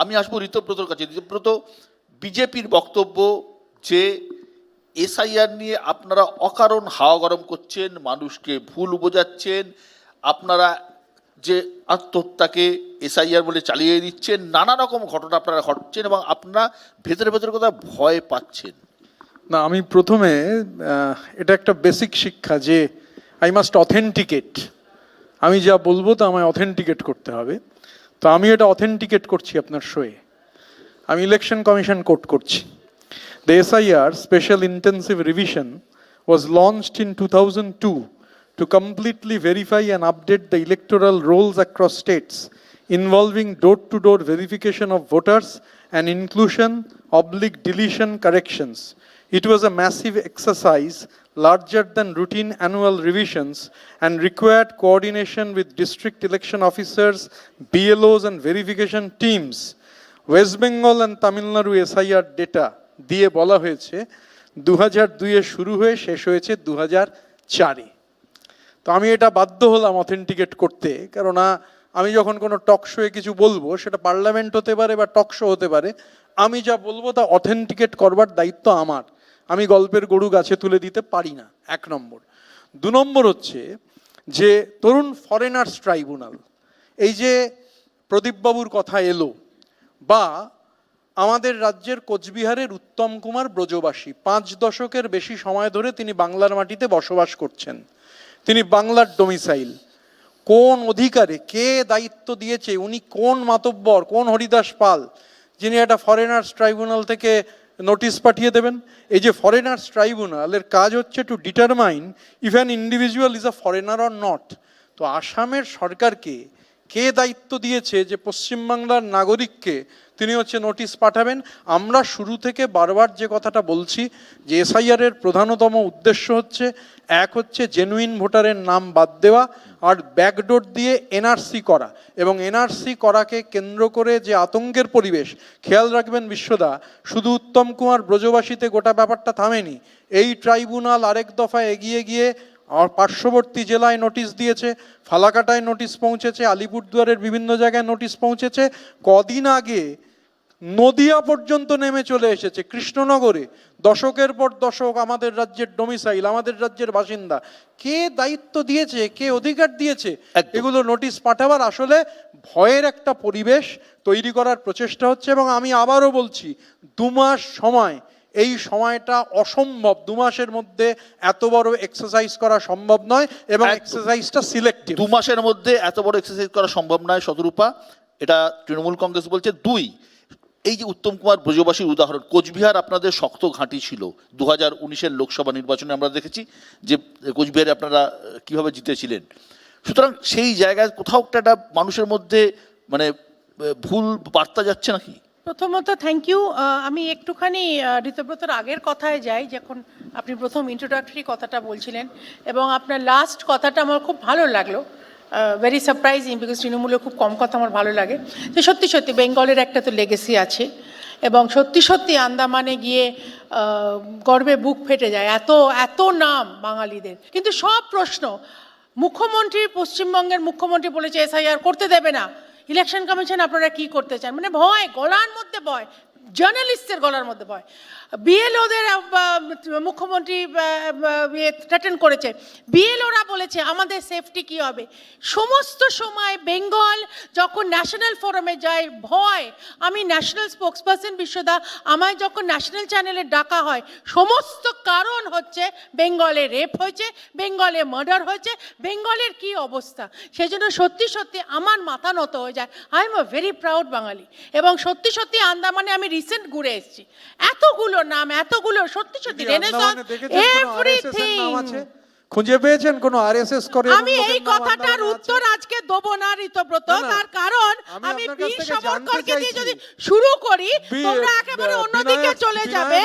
আমি আসব ঋতব্রতর কাছে। ঋতব্রত, বিজেপির বক্তব্য যে এসআইআর নিয়ে আপনারা অকারণ হাওয়া গরম করছেন, মানুষকে ভুল বোঝাচ্ছেন, আপনারা যে আত্মহত্যাকে এসআইআর বলে চালিয়ে দিচ্ছেন, নানা রকম ঘটনা আপনারা ঘটছেন এবং আপনারা ভেতরে ভেতরে কথা ভয় পাচ্ছেন। না, আমি প্রথমে এটা একটা বেসিক শিক্ষা যে আই মাস্ট অথেন্টিকেট আমি যা বলব তা আমায় অথেন্টিকেট করতে হবে। তো আমি এটা অথেন্টিকেট করছি আপনার শোয়ে আমি ইলেকশন কমিশন কোট করছি the SIR special intensive revision was launched in 2002 to completely verify and update the electoral rolls across states involving door-to-door verification of voters and inclusion oblique deletion corrections. It was a massive exercise larger than routine annual revisions and required coordination with district election officers, BLOs and verification teams. West Bengal and Tamil Nadu SIR data দিয়ে বলা হয়েছে দু হাজার দুইয়ে শুরু হয়ে শেষ হয়েছে দু হাজার চারে তো আমি এটা বাধ্য হলাম অথেন্টিকেট করতে কেননা আমি যখন কোনো টক শোয়ে কিছু বলব সেটা পার্লামেন্ট হতে পারে বা টক শো হতে পারে আমি যা বলব তা অথেন্টিকেট করবার দায়িত্ব আমার আমি গল্পের গরু গাছে তুলে দিতে পারি না, এক নম্বর। দু নম্বর হচ্ছে যে তরুণ ফরেনার্স ট্রাইব্যুনাল এই যে প্রদীপবাবুর কথা এলো, বা আমাদের রাজ্যের কোচবিহারের উত্তম কুমার ব্রজবাসী, পাঁচ দশকের বেশি সময় ধরে তিনি বাংলার মাটিতে বসবাস করছেন। তিনি বাংলার ডোমিসাইল কোন অধিকারে কে দায়িত্ব দিয়েছে, উনি কোন মাতব্বর, কোন হরিদাস পাল, যিনি একটা ফরেনার্স ট্রাইব্যুনাল থেকে নোটিশ পাঠিয়ে দেবেন। এই যে ফরেনার্স ট্রাইব্যুনালের কাজ হচ্ছে to determine if an individual is a foreigner or not তো আসামের সরকারকে কে দায়িত্ব দিয়েছে যে পশ্চিমবাংলার নাগরিককে তিনি হচ্ছে নোটিশ পাঠাবেন? আমরা শুরু থেকে বারবার যে কথাটা বলছি, যে এসআইআর এর প্রধানতম উদ্দেশ্য হচ্ছে, এক হচ্ছে জেনুইন ভোটারের নাম বাদ দেওয়া আর ব্যাকডোর দিয়ে এনআরসি করা। এবং এনআরসি করাকে কেন্দ্র করে যে আতঙ্কের পরিবেশ, খেয়াল রাখবেন বিশ্বদা, শুধু উত্তম কুমার ব্রজবাসীতে গোটা ব্যাপারটা থামেনি। এই ট্রাইব্যুনাল আরেক দফা এগিয়ে গিয়ে আর পার্শ্ববর্তী জেলায় নোটিশ দিয়েছে ফালাকাটায় নোটিশ পৌঁছেছে আলিপুরদুয়ারের বিভিন্ন জায়গায় নোটিশ পৌঁছেছে। কদিন আগে নদিয়া পর্যন্ত নেমে চলে এসেছে কৃষ্ণনগরে। দশকের পর দশক আমাদের রাজ্যের ডোমিসাইল আমাদের রাজ্যের বাসিন্দা। কে দায়িত্ব দিয়েছে কে অধিকার দিয়েছে এগুলো নোটিশ পাঠাবার আসলে ভয়ের একটা পরিবেশ তৈরি করার প্রচেষ্টা হচ্ছে এবং আমি আবারও বলছি দু মাস সময় এই সময়টা অসম্ভব। দু মাসের মধ্যে এত বড় এক্সারসাইজ করা সম্ভব নয় এবং এক্সারসাইজটা সিলেক্টিভ দু মাসের মধ্যে এত বড় এক্সারসাইজ করা সম্ভব নয় শতরূপা। এটা তৃণমূল কংগ্রেস বলছে। দুই এই যে উত্তম কুমার ব্রজবাসীর উদাহরণ কোচবিহার আপনাদের শক্ত ঘাঁটি ছিল। দু হাজার উনিশের লোকসভা নির্বাচনে আমরা দেখেছি যে কোচবিহারে আপনারা কীভাবে জিতেছিলেন। সুতরাং সেই জায়গায় কোথাও একটা একটা মানুষের মধ্যে মানে ভুল বার্তা যাচ্ছে নাকি? প্রথমত থ্যাংক ইউ আমি একটুখানি ঋতব্রতর আগের কথায় যাই, যখন আপনি প্রথম ইন্ট্রোডাক্টরি কথাটা বলছিলেন, এবং আপনার লাস্ট কথাটা আমার খুব ভালো লাগল ভেরি সারপ্রাইজিং বিকজ তৃণমূলে খুব কম কথা আমার ভালো লাগে। যে সত্যি সত্যি বেঙ্গলের একটা তো লেগেসি আছে, এবং সত্যি সত্যি আন্দামানে গিয়ে গর্বে বুক ফেটে যায়, এত এত নাম বাঙালিদের। কিন্তু সব প্রশ্ন, মুখ্যমন্ত্রী পশ্চিমবঙ্গের মুখ্যমন্ত্রী বলেছে এসআইআর করতে দেবে না। ইলেকশন কমিশন আপনারা কি করতে চান? মানে ভয়, গলার মধ্যে ভয় জার্নালিস্টের গলার মধ্যে ভয়। বিএলওদের মুখ্যমন্ত্রী থ্রেটেন করেছে। বিএলওরা বলেছে, আমাদের সেফটি কি হবে? সমস্ত সময় বেঙ্গল যখন ন্যাশনাল ফোরামে যায়, ভয়। আমি ন্যাশনাল স্পোক্সপারসন বিশ্বদা, আমায় যখন ন্যাশনাল চ্যানেলে ডাকা হয়, সমস্ত কারণ হচ্ছে, বেঙ্গলে রেপ হয়েছে, বেঙ্গলে মার্ডার হয়েছে, বেঙ্গলের কি অবস্থা? সেজন্য সত্যি সত্যি আমার মাথা নত হয়ে যায়। I am a very proud Bengali. এবং সত্যি সত্যি আন্দামানে আমি রিসেন্ট ঘুরে এসেছি। এতগুলো নাম এতগুলো সত্যি সত্যি রেনেসাঁস এভরিথিং খুঁজে পেয়েছেন কোনো আরএসএস করে আমি এই কথাটার উত্তর আজকে দেবো না ঋতব্রত। তার কারণ আমি সাবরকরকে দিয়ে যদি শুরু করি তোমরা একেবারে অন্যদিকে চলে যাবে।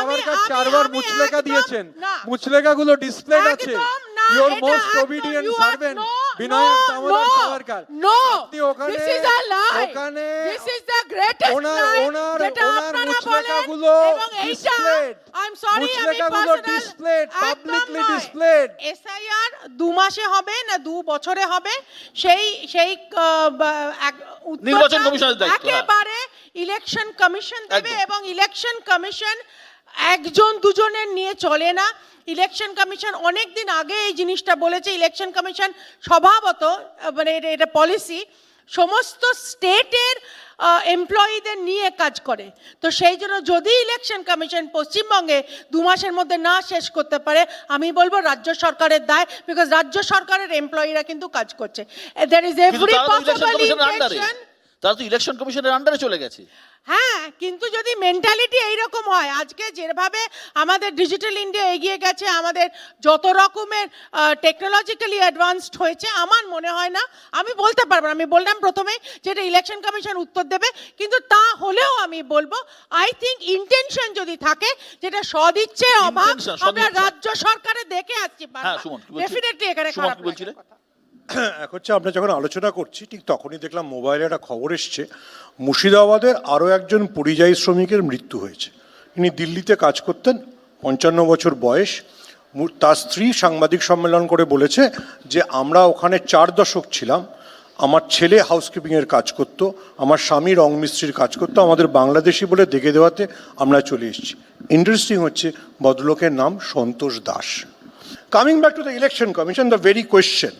আমি- চারবার মুচলেকা দিয়েছেন। মুচলেকা গুলো ডিসপ্লে আছে। একদম না, ইওর এটা মোস্ট একদম- obedient you are- servant no, Vinayak no, Damodar no, Savarkar ওখানে this is a lie. ওখানে This is the greatest ওনার ওনার ওনার এইটা ডিসপ্লেড I'm sorry, আমি মুচলেখাগুলো personal- ডিসপ্লেড একদম পাবলিকলি ডিসপ্লেড এসআইআর দু মাসে হবে না দু বছরে হবে? সেই সেই নির্বাচন কমিশনের হ্যাঁ। একেবারে ইলেকশন কমিশন দেবে এবং ইলেকশন কমিশন একজন দুজনের নিয়ে চলে না। ইলেকশন কমিশন অনেক দিন আগে এই জিনিসটা বলেছে ইলেকশন কমিশন স্বভাবত মানে এটা- পলিসি সমস্ত স্টেটের এমপ্লয়িদের নিয়ে কাজ করে। তো সেই জন্য যদি ইলেকশন কমিশন পশ্চিমবঙ্গে দু মাসের মধ্যে না শেষ করতে পারে আমি বলব রাজ্য সরকারের দায় বিকজ রাজ্য সরকারের এমপ্লয়িরা কিন্তু কাজ করছে। There is every possible intention তারা তো ইলেকশন কমিশনের আন্ডারে চলে গেছে। হ্যাঁ কিন্তু যদি মেন্টালিটি এইরকম হয় আজকে যেভাবে আমাদের ডিজিটাল ইন্ডিয়া এগিয়ে গেছে আমাদের যত রকমের টেকনোলজিক্যালি অ্যাডভান্সড হয়েছে আমার মনে হয় না আমি বলতে পারব না আমি বললাম প্রথমেই যেটা ইলেকশন কমিশন উত্তর দেবে কিন্তু তা হলেও আমি বলব আই থিঙ্ক ইন্টেনশন যদি থাকে যেটা সদিচ্ছের অভাব আমরা রাজ্য সরকারে দেখে আসছি হ্যাঁ, ডেফিনেটলি এখানে খারাপ বলছিলে? এক হচ্ছে আমরা যখন আলোচনা করছি, ঠিক তখনই দেখলাম মোবাইলে একটা খবর এসছে, মুর্শিদাবাদের আরও একজন পরিযায়ী শ্রমিকের মৃত্যু হয়েছে। ইনি দিল্লিতে কাজ করতেন, পঞ্চান্ন বছর বয়স। তার স্ত্রী সাংবাদিক সম্মেলন করে বলেছে যে, আমরা ওখানে চার দশক ছিলাম। আমার ছেলে হাউসকিপিংয়ের কাজ করত, আমার স্বামী রং মিস্ত্রির কাজ করতো, আমাদের বাংলাদেশি বলে দেখে দেওয়াতে আমরা চলে এসেছি। ইন্টারেস্টিং হচ্ছে, ভদ্রলোকের নাম Santosh Das. Coming back to the election commission the very question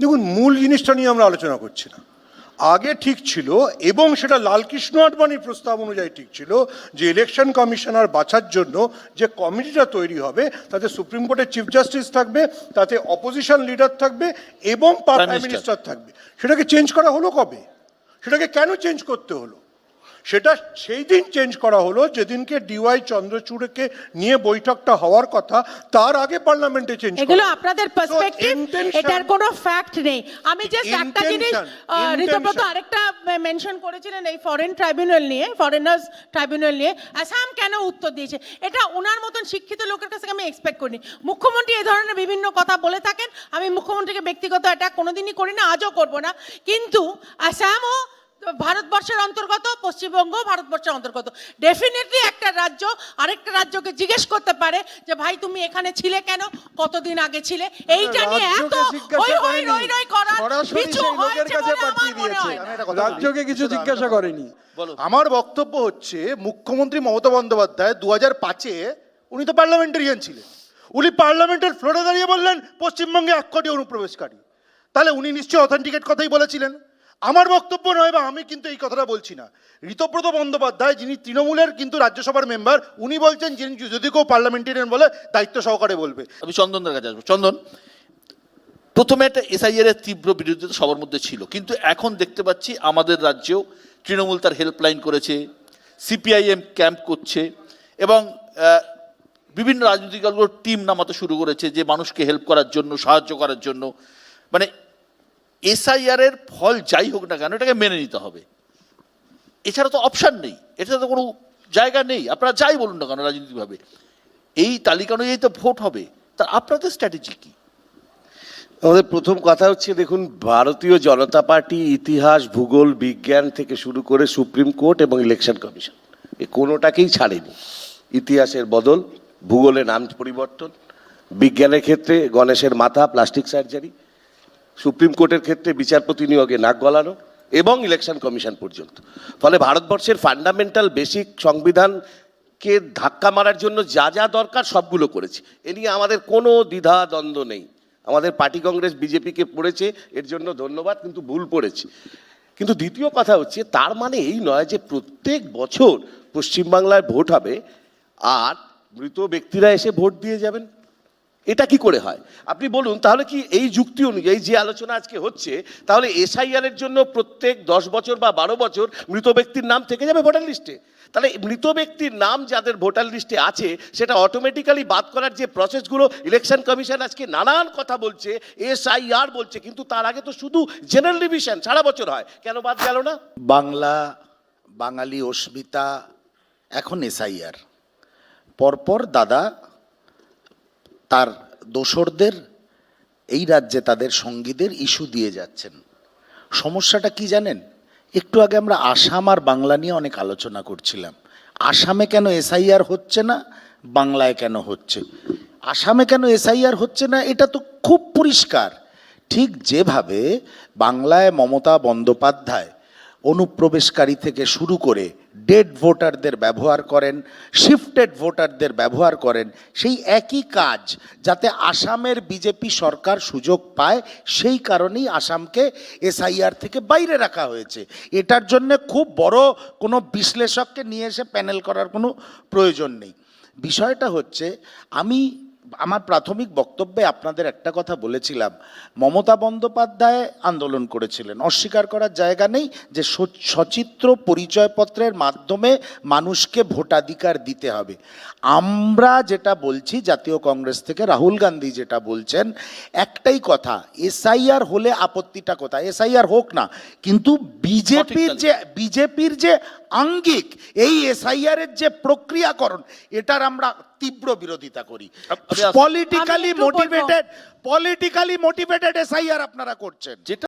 দেখুন মূল জিনিসটা নিয়ে আমরা আলোচনা করছি না আগে ঠিক ছিল এবং সেটা লালকৃষ্ণ আডবাণীর প্রস্তাব অনুযায়ী ঠিক ছিল যে ইলেকশন কমিশনার বাছার জন্য যে কমিটিটা তৈরি হবে তাতে সুপ্রিম কোর্টের চিফ জাস্টিস থাকবে তাতে অপোজিশন লিডার থাকবে এবং প্রাইম মিনিস্টার থাকবে। সেটাকে চেঞ্জ করা হলো কবে? সেটাকে কেন চেঞ্জ করতে হলো? সেটা সেই দিন চেঞ্জ করা হলো যেদিনকে ডিওয়াই চন্দ্রচূড়কে নিয়ে বৈঠকটা হওয়ার কথা তার আগে পার্লামেন্টে চেঞ্জ এগুলো আপনাদের পার্সপেক্টিভ এটার কোনো ফ্যাক্ট নেই। আমি জাস্ট একটা জিনিস ঋতব্রত. আরেকটা মেনশন করেছিলেন এই ফরেন ট্রাইব্যুনাল নিয়ে ফরেনার্স ট্রাইব্যুনাল নিয়ে। আসাম কেন উত্তর দিয়েছে? এটা ওনার মতন শিক্ষিত লোকের কাছ থেকে আমি এক্সপেক্ট করিনি। মুখ্যমন্ত্রী এই ধরনের বিভিন্ন কথা বলে থাকেন। আমি মুখ্যমন্ত্রীকে ব্যক্তিগত অ্যাটাক কোনোদিনই করি না আজও করব না। কিন্তু আসামও ভারতবর্ষের অন্তর্গত পশ্চিমবঙ্গ ভারতবর্ষের অন্তর্গত। ডেফিনেটলি একটা রাজ্য আরেকটা রাজ্যকে জিজ্ঞেস করতে পারে যে ভাই তুমি এখানে ছিলে কেন? কতদিন আগে ছিলে? এইটা নিয়ে এত হই করেনি। রই রই করার কিছু লোকের কাছে পাঠিয়ে দিয়েছে। আমি একটা রাজ্যকে কিছু জিজ্ঞাসা করেনি। আমার বক্তব্য হচ্ছে মুখ্যমন্ত্রী মমতা বন্দ্যোপাধ্যায় দু হাজার পাঁচে উনি তো পার্লামেন্টারিয়ান ছিলেন। উনি পার্লামেন্টের ফ্লোরে দাঁড়িয়ে বললেন পশ্চিমবঙ্গে এক কোটি অনুপ্রবেশকারী। তাহলে উনি নিশ্চয়ই অথেন্টিকেট কথাই বলেছিলেন। আমার বক্তব্য নয় বা আমি কিন্তু এই কথাটা বলছি না। ঋতব্রত বন্দ্যোপাধ্যায়, যিনি তৃণমূলের কিন্তু রাজ্যসভার মেম্বার, উনি বলছেন, যিনি যদি কেউ পার্লামেন্টারিয়ান বলে দায়িত্ব সহকারে বলবে। আমি চন্দনদের কাছে আসব। চন্দন, প্রথমে একটা এসআইআর এর তীব্র বিরোধিতা সবার মধ্যে ছিল। কিন্তু এখন দেখতে পাচ্ছি আমাদের রাজ্যেও তৃণমূল তার হেল্পলাইন করেছে সিপিআইএম ক্যাম্প করছে এবং বিভিন্ন রাজনৈতিক দলগুলোর টিম নামাতে শুরু করেছে যে মানুষকে হেল্প করার জন্য, সাহায্য করার জন্য। মানে এসআইআর এর ফল যাই হোক না কেন, এটাকে মেনে নিতে হবে। এছাড়া তো অপশান নেই। এটা তো কোনো জায়গা নেই। আপনারা যাই বলুন না কেন রাজনীতিভাবে এই তালিকা অনুযায়ী তো ভোট হবে। তা আপনাদের স্ট্র্যাটেজি কি? আমাদের প্রথম কথা হচ্ছে, দেখুন, ভারতীয় জনতা পার্টি ইতিহাস, ভূগোল, বিজ্ঞান থেকে শুরু করে সুপ্রিম কোর্ট এবং ইলেকশন কমিশন এ কোনোটাকেই ছাড়েনি। ইতিহাসের বদল, ভূগোলে নাম পরিবর্তন, বিজ্ঞানের ক্ষেত্রে গণেশের মাথা প্লাস্টিক সার্জারি সুপ্রিম কোর্টের ক্ষেত্রে বিচারপতি নিয়োগে নাক গলানো এবং ইলেকশন কমিশন পর্যন্ত। ফলে ভারতবর্ষের ফান্ডামেন্টাল বেসিক সংবিধানকে ধাক্কা মারার জন্য যা যা দরকার সবগুলো করেছে। এ নিয়ে আমাদের কোনো দ্বিধা দ্বন্দ্ব নেই। আমাদের পার্টি কংগ্রেস, বিজেপিকে পড়েছে, এর জন্য ধন্যবাদ, কিন্তু ভুল পড়েছে। কিন্তু দ্বিতীয় কথা হচ্ছে, তার মানে এই নয় যে প্রত্যেক বছর পশ্চিমবাংলায় ভোট হবে, আর মৃত ব্যক্তিরা এসে ভোট দিয়ে যাবেন। এটা কি করে হয়? আপনি বলুন, তাহলে কি এই যুক্তি অনুযায়ী যে আলোচনা আজকে হচ্ছে, তাহলে এসআইআর এর জন্য প্রত্যেক দশ বছর বা বারো বছর মৃত ব্যক্তির নাম থেকে যাবে ভোটার লিস্টে? তাহলে মৃত ব্যক্তির নাম যাদের ভোটার লিস্টে আছে, সেটা অটোমেটিক্যালি বাদ করার যে প্রসেসগুলো ইলেকশন কমিশন আজকে নানান কথা বলছে, এসআইআর বলছে, কিন্তু তার আগে তো শুধু জেনারেল ডিভিশন সারা বছর হয়। কেন বাদ গেল না? বাংলা, বাঙালি অস্মিতা, এখন এসআইআর। পরপর দাদা তার দোসরদের এই রাজ্যে তাদের সঙ্গীদের ইস্যু দিয়ে যাচ্ছেন। সমস্যাটা কি জানেন? একটু আগে আমরা আসাম আর বাংলা নিয়ে অনেক আলোচনা করছিলাম। আসামে কেন এসআইআর হচ্ছে না, বাংলায় কেন হচ্ছে? আসামে কেন এসআইআর হচ্ছে না, এটা তো খুব পরিষ্কার। ঠিক যেভাবে বাংলায় মমতা বন্দ্যোপাধ্যায় অনুপ্রবেশকারী থেকে শুরু করে ডেড ভোটারদের ব্যবহার করেন শিফটেড ভোটারদের ব্যবহার করেন, সেই একই কাজ যাতে আসামের বিজেপি সরকার সুযোগ পায়, সেই কারণেই আসামকে এসআইআর থেকে বাইরে রাখা হয়েছে। এটার জন্য খুব বড় কোনো বিশ্লেষককে নিয়ে এসে প্যানেল করার কোনো প্রয়োজন নেই। বিষয়টা হচ্ছে, আমি আমার প্রাথমিক বক্তব্যে আপনাদের একটা কথা বলেছিলাম। মমতা বন্দ্যোপাধ্যায় আন্দোলন করেছিলেন। অস্বীকার করার জায়গা নেই যে সচিত্র পরিচয়পত্রের মাধ্যমে মানুষকে ভোটাধিকার দিতে হবে। আমরা যেটা বলছি জাতীয় কংগ্রেস থেকে রাহুল গান্ধী যেটা বলছেন একটাই কথা এসআইআর হলে আপত্তিটা কোথায়? এসআইআর হোক না কিন্তু বিজেপির যে বিজেপির যে আঙ্গিক এই এসআইআর এর যে প্রক্রিয়াকরণ এটার আমরা তীব্র বিরোধিতা করি। Politically. Motivated politically motivated SIR আপনারা করছেন। যেটা